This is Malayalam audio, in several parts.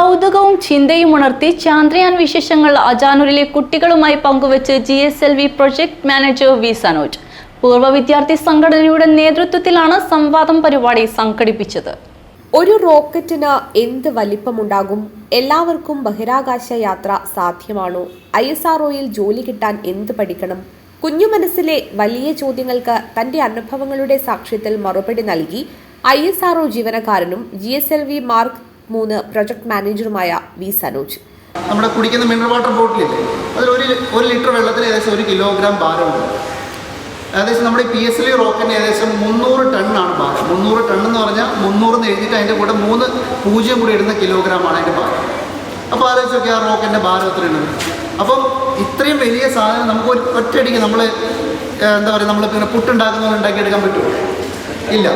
കൗതുകവും ചിന്തയും ഉണർത്തി ചാന്ദ്രയാൻ വിശേഷങ്ങൾ അജാനൂരിലെ കുട്ടികളുമായി പങ്കുവച്ച് G S L V project manager V Sanoj. പൂർവ വിദ്യാർത്ഥി സംഘടനയുടെ നേതൃത്വത്തിലാണ് സംവാദം പരിപാടി സംഘടിപ്പിച്ചത്. ഒരു റോക്കറ്റിന് എന്ത് വലിപ്പമുണ്ടാകും? എല്ലാവർക്കും ബഹിരാകാശ യാത്ര സാധ്യമാണോ? ഐ എസ് ആർഒയിൽ ജോലി കിട്ടാൻ എന്ത് പഠിക്കണം? കുഞ്ഞു മനസ്സിലെ വലിയ ചോദ്യങ്ങൾക്ക് തന്റെ അനുഭവങ്ങളുടെ സാക്ഷ്യത്തിൽ മറുപടി നൽകി ഐ എസ് ആർഒ ജീവനക്കാരനും G S L V mark മൂന്ന് പ്രൊജക്ട് മാനേജറുമായ വി സനോജ്. നമ്മുടെ കുടിക്കുന്ന മിനറൽ വാട്ടർ ബോട്ടിലില്ലേ അതിൽ ഒരു ഒരു ലിറ്റർ വെള്ളത്തിന് ഏകദേശം ഒരു കിലോഗ്രാം ഭാരമുണ്ട്. ഏകദേശം നമ്മുടെ പി എസ് എൽ റോക്കിന് ഏകദേശം മുന്നൂറ് ടണ്ണാണ് ഭാരം. മുന്നൂറ് ടൺ എന്ന് പറഞ്ഞാൽ മുന്നൂറ് എന്ന് എഴുതിയിട്ട് അതിന്റെ കൂടെ മൂന്ന് പൂജ്യം കൂടി ഇടുന്ന കിലോഗ്രാമാണ് അതിന്റെ ഭാരം. അപ്പോൾ ആലോചിച്ച് നോക്കിയാൽ ആ റോക്കിന്റെ ഭാരം എത്രയാണ്? അപ്പം ഇത്രയും വലിയ സാധനം നമുക്ക് ഒരു ഒറ്റയടിക്ക് നമ്മൾ എന്താ പറയുക നമ്മൾ പിന്നെ പുട്ടുണ്ടാക്കുന്ന ഉണ്ടാക്കിയെടുക്കാൻ പറ്റുമോ? ഇല്ല.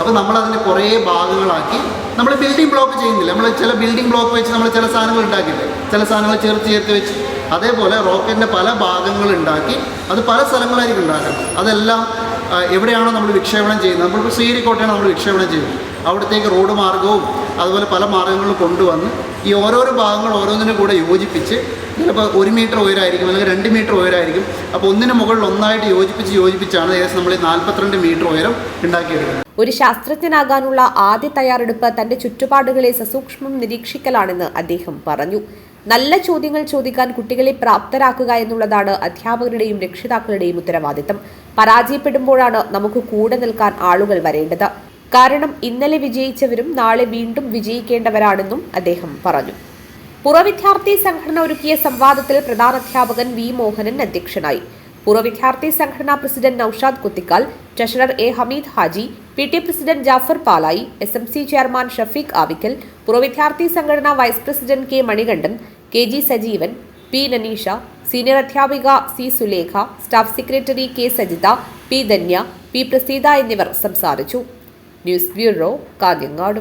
അപ്പോൾ നമ്മൾ അതിനെ കുറേ ഭാഗങ്ങളാക്കി നമ്മൾ ബിൽഡിംഗ് ബ്ലോക്ക് ചെയ്യുന്നില്ല? നമ്മൾ ചില ബിൽഡിംഗ് ബ്ലോക്ക് വെച്ച് നമ്മൾ ചില സാധനങ്ങൾ ഉണ്ടാക്കിയില്ലേ? ചില സാധനങ്ങൾ ചേർത്ത് ചേർത്ത് വെച്ച്. അതേപോലെ റോക്കറ്റിന്റെ പല ഭാഗങ്ങൾ ഉണ്ടാക്കി അത് പല സ്ഥലങ്ങളായിരിക്കും ഉണ്ടാക്കുന്നത് അതെല്ലാം എവിടെയാണോ നമ്മൾ വിക്ഷേപണം ചെയ്യുന്നത്. നമ്മളിപ്പോൾ ശ്രീഹരിക്കോട്ടയാണ് നമ്മൾ വിക്ഷേപണം ചെയ്യുന്നത്. അവിടത്തേക്ക് റോഡ് മാർഗവും അതുപോലെ പല മാർഗങ്ങളും കൊണ്ടുവന്ന് ഈ ഓരോരോ ഭാഗങ്ങൾ ഓരോന്നിനും കൂടെ യോജിപ്പിച്ച് ചിലപ്പോൾ ഒരു മീറ്റർ ഉയരമായിരിക്കും അല്ലെങ്കിൽ രണ്ട് മീറ്റർ ഉയരമായിരിക്കും അപ്പോൾ ഒന്നിന് മുകളിൽ ഒന്നായിട്ട് യോജിപ്പിച്ച് യോജിപ്പിച്ചാണ് ഏകദേശം നമ്മൾ ഈ നാൽപ്പത്തിരണ്ട് മീറ്റർ ഉയരം ഉണ്ടാക്കിയെടുക്കുന്നത്. ഒരു ശാസ്ത്രജ്ഞനാകാനുള്ള ആദ്യ തയ്യാറെടുപ്പ് തന്റെ ചുറ്റുപാടുകളെ സസൂക്ഷ്മം നിരീക്ഷിക്കലാണെന്ന് അദ്ദേഹം പറഞ്ഞു. നല്ല ചോദ്യങ്ങൾ ചോദിക്കാൻ കുട്ടികളെ പ്രാപ്തരാക്കുക എന്നുള്ളതാണ് അധ്യാപകരുടെയും രക്ഷിതാക്കളുടെയും ഉത്തരവാദിത്തം. പരാജയപ്പെടുമ്പോഴാണ് നമുക്ക് കൂടെ നിൽക്കാൻ ആളുകൾ വരേണ്ടത്. കാരണം ഇന്നലെ വിജയിച്ചവരും നാളെ വീണ്ടും വിജയിക്കേണ്ടവരാണെന്നും അദ്ദേഹം പറഞ്ഞു. പുറവിദ്യാർത്ഥി സംഘടന ഒരുക്കിയ സംവാദത്തിൽ പ്രധാനാധ്യാപകൻ വി മോഹനൻ അധ്യക്ഷനായി. പൂർവ സംഘടനാ president Naushad Kuthikkal treasurer A Hameed Haji P T president Jafar Palayi S M C chairman Shafeeq Avikkal പുറവിദ്യാർത്ഥി സംഘടനാ vice president K Manikandan K G Sajeevan P Naneesha senior അധ്യാപിക C Sulekha staff secretary K Sajitha P Dhanya P Praseetha എന്നിവർ സംസാരിച്ചു. News bureau Kanhangad.